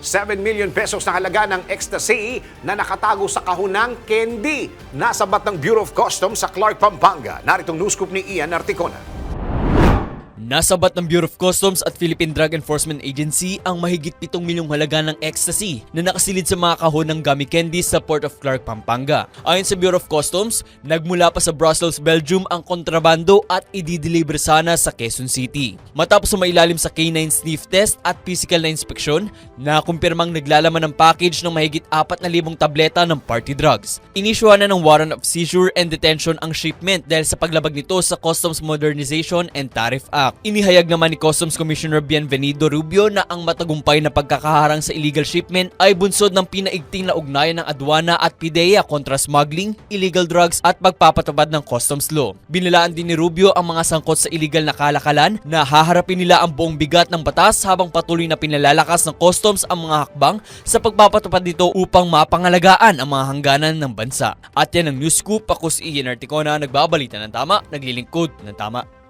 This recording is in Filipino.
7 million pesos na halaga ng ecstasy na nakatago sa kahunang candy. Nasa bat ng Bureau of Customs sa Clark, Pampanga. Naritong news scoop ni Ian Articona. Nasabat ng Bureau of Customs at Philippine Drug Enforcement Agency ang mahigit 7 milyong halaga ng ecstasy na nakasilid sa mga kahon ng gummy candy sa Port of Clark, Pampanga. Ayon sa Bureau of Customs, nagmula pa sa Brussels, Belgium ang kontrabando at i-deliver sana sa Quezon City. Matapos mailalim sa K9 sniff test at physical na inspeksyon, nakumpirmang naglalaman ng package ng mahigit 4,000 tableta ng party drugs. Inisyuhan na ng warrant of seizure and detention ang shipment dahil sa paglabag nito sa Customs Modernization and Tariff Act. Inihayag naman ni Customs Commissioner Bienvenido Rubio na ang matagumpay na pagkakaharang sa illegal shipment ay bunsod ng pinaigting na ugnayan ng adwana at PIDEA kontra smuggling, illegal drugs at pagpapatupad ng customs law. Binilaan din ni Rubio ang mga sangkot sa illegal na kalakalan na haharapin nila ang buong bigat ng batas habang patuloy na pinalalakas ng customs ang mga hakbang sa pagpapatupad nito upang mapangalagaan ang mga hangganan ng bansa. At yan ang news scoop. Ako si Ian Articona, nagbabalita ng tama, naglilingkod ng tama.